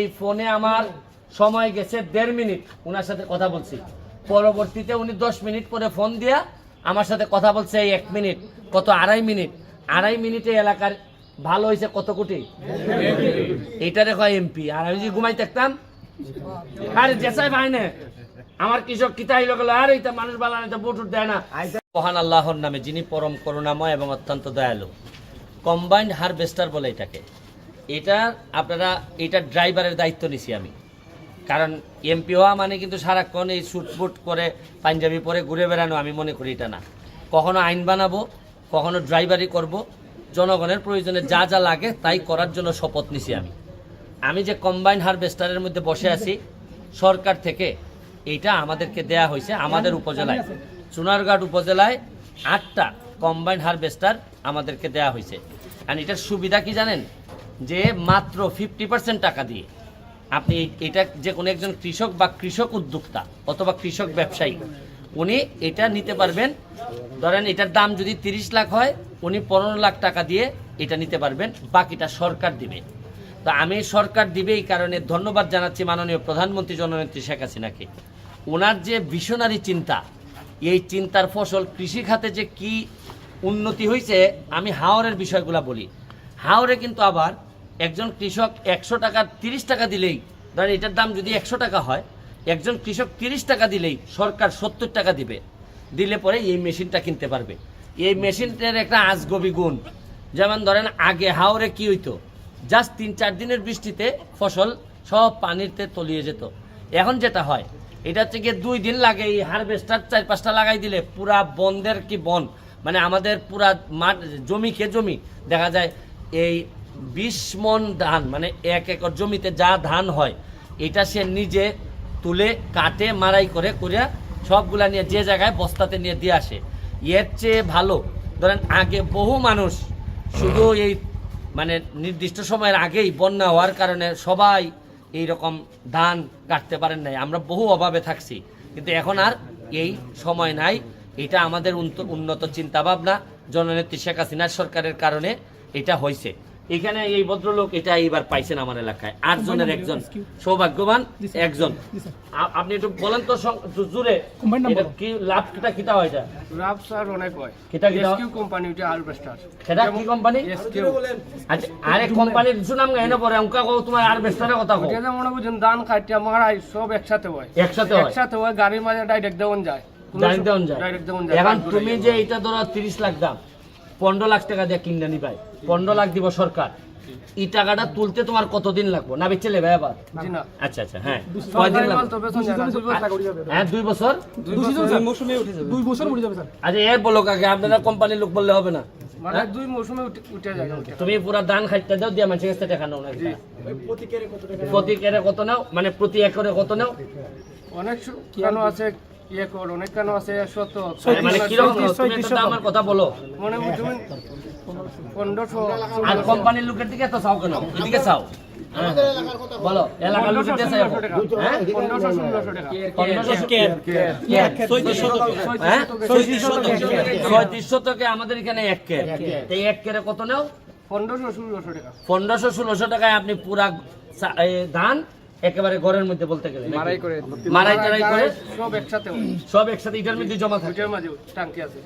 এই ফোনে আমার সময় গেছে দেড় মিনিট ওনার সাথে কথা বলছি। পরবর্তীতে উনি দশ মিনিট পরে ফোন দিয়া আমার সাথে কথা বলছে এই এক মিনিট, কত আড়াই মিনিট। আড়াই মিনিটে এলাকার ভালো হয়েছে কত কোটি? এইটারে কয় এমপি। আর আমি যদি ঘুমাই থাকতাম, আরে জেসাই ভাই না। আমার কৃষক কিতা হইল গেল আর এইটা মানুষ বালা এটা বুট দেয় না। মহান আল্লাহর নামে যিনি পরম করুণাময় এবং অত্যন্ত দয়ালু। কম্বাইন্ড হারভেস্টার বলে এটাকে। এটা আপনারা এটা ড্রাইভারের দায়িত্ব নিছি আমি। কারণ এমপি হওয়া মানে কিন্তু সারাক্ষণ এই শুটবুট করে পাঞ্জাবি পরে ঘুরে বেড়ানো আমি মনে করি এটা না। কখনো আইন বানাবো কখনো ড্রাইভারি করব। জনগণের প্রয়োজনে যা যা লাগে তাই করার জন্য শপথ নিছি আমি। আমি যে কম্বাইন হারভেস্টারের মধ্যে বসে আছি সরকার থেকে এইটা আমাদেরকে দেয়া হয়েছে আমাদের উপজেলায়। চুনারঘাট উপজেলায় আটটা কম্বাইন হারভেস্টার আমাদেরকে দেয়া হয়েছে। আর এটার সুবিধা কি জানেন? যে মাত্র ফিফটি পার্সেন্ট টাকা দিয়ে আপনি এটা যে কোনো একজন কৃষক বা কৃষক উদ্যোক্তা অথবা কৃষক ব্যবসায়ী, উনি এটা নিতে পারবেন। ধরেন এটার দাম যদি তিরিশ লাখ হয়, উনি পনেরো লাখ টাকা দিয়ে এটা নিতে পারবেন, বাকিটা সরকার দিবে। তো আমি সরকার দিবে এই কারণে ধন্যবাদ জানাচ্ছি মাননীয় প্রধানমন্ত্রী জননেত্রী শেখ হাসিনাকে। ওনার যে ভিশনারি চিন্তা, এই চিন্তার ফসল কৃষি খাতে যে কি উন্নতি হয়েছে আমি হাওরের বিষয়গুলো বলি। হাওরে কিন্তু আবার একজন কৃষক একশো টাকা, তিরিশ টাকা দিলেই, ধরেন এটার দাম যদি একশো টাকা হয়, একজন কৃষক তিরিশ টাকা দিলেই সরকার সত্তর টাকা দিবে। দিলে পরে এই মেশিনটা কিনতে পারবে। এই মেশিনটার একটা আজগবি গুণ। যেমন ধরেন, আগে হাওরে কি হইতো? জাস্ট তিন চার দিনের বৃষ্টিতে ফসল সব পানিতে তলিয়ে যেত। এখন যেটা হয় এটা গিয়ে দুই দিন লাগে এই হারভেস্টার চার পাঁচটা লাগাই দিলে। পুরা বনদের কি বন? মানে আমাদের পুরা মাঠ, জমি কে জমি। দেখা যায় এই বিশ মন ধান মানে এক একর জমিতে যা ধান হয়, এটা সে নিজে তুলে কাটে মারাই করে করিয়া সবগুলা নিয়ে যে জায়গায় বস্তাতে নিয়ে দিয়ে আসে। এর চেয়ে ভালো, ধরেন আগে বহু মানুষ শুধু এই মানে নির্দিষ্ট সময়ের আগেই বন্যা হওয়ার কারণে সবাই এই রকম ধান কাটতে পারেন নাই। আমরা বহু অভাবে থাকছি। কিন্তু এখন আর এই সময় নাই। এটা আমাদের উন্নত চিন্তা ভাবনা জননেত্রী শেখ হাসিনার সরকারের কারণে এটা হয়েছে। এখানে এই ভদ্রলোক এটা এইবার পাইছেন আমার এলাকায়। আট জনের একজন। সৌভাগ্যবান একজন। আপনি একটু বলেন তো জুড়ে। এটা কি লাভটা কিটা কিটা হয় এটা? রাব স্যার অনেক হয়। কিটা কিটা? এসকিউ কোম্পানি ওটা হারভেস্টার সেটা কি কোম্পানি এসকিউ আচ্ছা আরে কোম্পানির সুনাম গাইনে পরে অঙ্কা কো তোমার আর বেস্টারের কথা কো ওটা যে মনে বুঝুন ধান খাইতে মারাই সব একসাথে হয়। একসাথে হয়? একসাথে হয় গাড়ির মাঝে ডাইরেক্ট দেওয়ান যায়। ডাইরেক্ট দেওয়ান যায়। এখন তুমি যে এটা ধরো তিরিশ লাখ দাম পনেরো লাখ টাকা দিয়ে কিনে নিবাই পনেরো লাখ দিব সরকার। এই টাকাটা তুলতে তোমার কতদিন লাগবে? না আবার? আচ্ছা আচ্ছা হ্যাঁ। কয়দিন হ্যাঁ দুই বছর? দুই বছর উঠে যাবে। আচ্ছা এর বলো কাকে আপনারা কোম্পানির লোক বললে হবে না? মানে দুই মৌসুমে উঠে- উঠে যায় তুমি পুরা ধান খাইতে দাও দিয়ে মানুষের কাছে টাকা নাও না প্রতি কেরে কত নাও? মানে প্রতি একরে কত নাও? অনেক কেন আছে ইয়ে কর অনেক কেন আছে শত মানে কীরকম? তুমি আমার কথা বলো। মনে বুঝুন পনেরোশো। আর কোম্পানির লোকের দিকে তো চাও কেন? এদিকে চাও। হ্যাঁ। বলো এলাকার লোকের দিকে চাও হ্যাঁ? পনেরোশো ষোলোশো টাকা। হ্যাঁ? ছয়ত্রিশ আমাদের এখানে এক কের এই এক কেরে কত নাও? পনেরোশো ষোলোশো টাকা। পনেরোশো ষোলোশো টাকায় আপনি পুরা ধান একেবারে ঘরের মধ্যে বলতে গেলে মারাই করে। মারাই করে? সব একসাথে সব একসাথে ইটার মধ্যে জমা থাকে। টাঙ্কি আছে।